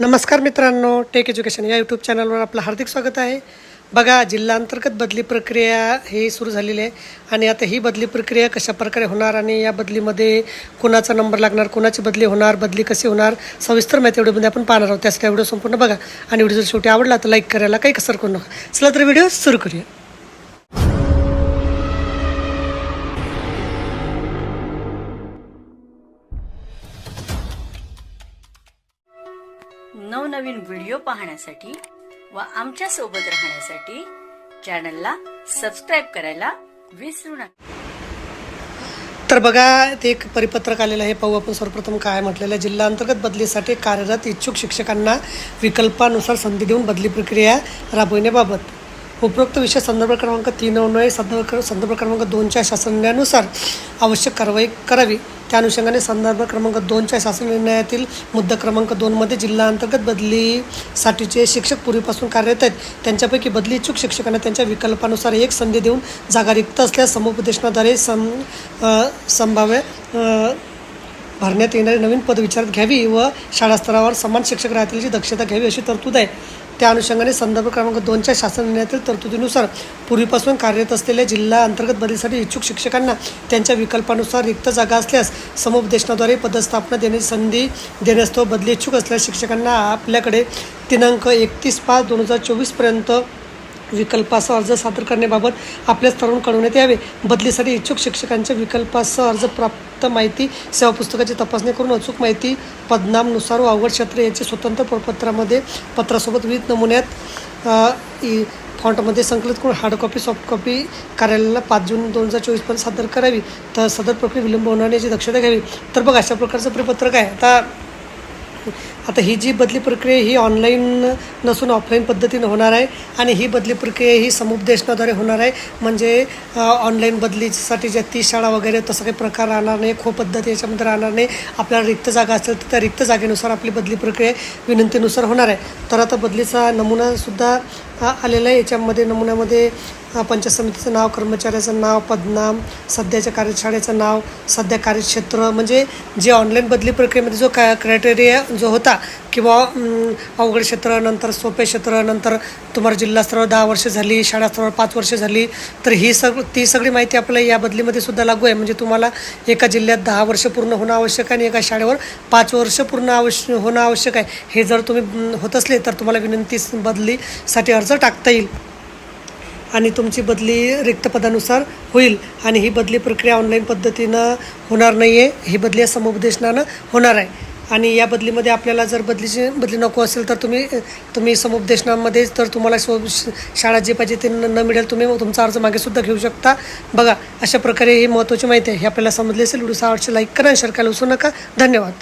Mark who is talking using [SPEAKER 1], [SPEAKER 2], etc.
[SPEAKER 1] नमस्कार मित्रांनो take education या यूट्यूब चॅनलवर आपलं हार्दिक स्वागत आहे. बघा जिल्हा अंतर्गत बदली प्रक्रिया ही सुरू झालेली आहे आणि आता ही बदली प्रक्रिया कशा प्रकारे होणार आणि या बदलीमध्ये कुणाचा नंबर लागणार कुणाची बदली होणार बदली कशी होणार सविस्तर माहिती व्हिडिओमध्ये आपण पाहणार आहोत. त्यासाठी व्हिडिओ संपूर्ण बघा आणि व्हिडिओ जर शेवटी आवडला तर लाईक करायला काही कसर करू नका. चला तर व्हिडिओ सुरू करूया.
[SPEAKER 2] नवनवीन व्हिडिओ पाहण्यासाठी व आमच्यासोबत राहण्यासाठी चॅनलला सबस्क्राईब करायला विसरू नका.
[SPEAKER 1] तर बघा ते एक परिपत्रक आलेलं आहे. पाहू आपण सर्वप्रथम काय म्हटलेलं आहे. जिल्हा अंतर्गत बदलीसाठी कार्यरत इच्छुक शिक्षकांना विकल्पानुसार संधी देऊन बदली प्रक्रिया राबविण्याबाबत. उपरोक्त विषय संदर्भ क्रमांक तीन अन्वये संदर्भ क्र- संदर्भ क्रमांक दोनच्या शासन निर्णयानुसार आवश्यक कारवाई करावी. त्या अनुषंगाने संदर्भ क्रमांक दोनच्या शासन निर्णयातील मुद्दा क्रमांक दोनमध्ये जिल्हा अंतर्गत बदलीसाठीचे शिक्षक पूर्वीपासून कार्यरत आहेत. त्यांच्यापैकी बदली इच्छुक शिक्षकांना त्यांच्या विकल्पानुसार एक संधी देऊन जागा रिक्त असल्यास समुपदेशनाद्वारे सम संभाव्य भरण्यात येणारी नवीन पद विचारात घ्यावी व शाळा स्तरावर समान शिक्षक राहतील याची दक्षता घ्यावी अशी तरतूद आहे. त्या अनुषंगाने संदर्भ क्रमांक दोनच्या शासन निर्णयातील तरतुदीनुसार पूर्वीपासून कार्यरत असलेल्या जिल्हा अंतर्गत बदलीसाठी इच्छुक शिक्षकांना त्यांच्या विकल्पानुसार रिक्त जागा असल्यास समुपदेशनाद्वारे पदस्थापना देण्याची संधी देण्यास तो बदली इच्छुक असलेल्या शिक्षकांना आपल्याकडे दिनांक एकतीस पाच दोन हजार चोवीसपर्यंत विकल्पाचा अर्ज सादर करण्याबाबत आपल्या स्तरावरून कळवण्यात यावे. बदलीसाठी इच्छुक शिक्षकांच्या विकल्पासह अर्ज प्राप्त माहिती सेवा पुस्तकाची तपासणी करून अचूक माहिती पदनामनुसार व अवघड क्षेत्र याचे स्वतंत्र प्रपत्रामध्ये पत्रासोबत विविध नमुन्यात फॉन्टमध्ये संकलित करून हार्ड कॉपी सॉफ्ट कॉपी कार्यालयाला पाच जून दोन हजार चोवीसपर्यंत सादर करावी. तर सदर प्रक्रिया विलंब होणार याची दक्षता घ्यावी. तर बघ अशा प्रकारचं परिपत्रक आहे? आता आता ही जी बदली प्रक्रिया ही ऑनलाईन नसून ऑफलाईन पद्धतीनं होणार आहे आणि ही बदली प्रक्रिया ही समुपदेशनाद्वारे होणार आहे. म्हणजे ऑनलाईन बदलीसाठी ज्या ती शाळा वगैरे तसं काही प्रकार राहणार नाही खो पद्धती याच्यामध्ये राहणार नाही. आपल्याला रिक्त जागा असेल तर त्या रिक्त जागेनुसार आपली बदली प्रक्रिया विनंतीनुसार होणार आहे. तर आता बदलीचा नमुनासुद्धा आलेला आहे. याच्यामध्ये नमुन्यामध्ये पंचायत समितीचं नाव कर्मचाऱ्याचं नाव पदनाम सध्याच्या कार्यशाळेचं नाव सध्या कार्यक्षेत्र. म्हणजे जे ऑनलाईन बदली प्रक्रियेमध्ये जो काय क्रायटेरिया जो होता किंवा अवघड क्षेत्र नंतर सोपे क्षेत्र नंतर तुम्हाला जिल्हा स्तरावर दहा वर्ष झाली शाळा स्तरावर पाच वर्ष झाली तर ही सग ती सगळी माहिती आपल्याला या बदलीमध्ये सुद्धा लागू आहे. म्हणजे तुम्हाला एका जिल्ह्यात दहा वर्ष पूर्ण होणं आवश्यक आहे आणि एका शाळेवर पाच वर्ष पूर्ण आवश्य होणं आवश्यक आहे. हे जर तुम्ही होत असले तर तुम्हाला विनंती बदलीसाठी अर्ज टाकता येईल. आणि तुमची बदली रिक्त पदानुसार होईल आणि ही बदली प्रक्रिया ऑनलाईन पद्धतीनं होणार नाही आहे ही बदली समुपदेशनानं होणार आहे. आणि या बदलीमध्ये आपल्याला जर बदलीची बदली नको असेल तर तुम्ही तुम्ही समुपदेशनामध्ये तर तुम्हाला स्व शाळा जे पाहिजे ते न न मिळेल तुम्ही तुमचा अर्ज मागेसुद्धा घेऊ शकता. बघा अशा प्रकारे ही महत्त्वाची माहिती आहे हे आपल्याला समजली असेल व्हिडिओ आवडचे लाईक करा शेअर करायला विसरू नका. धन्यवाद.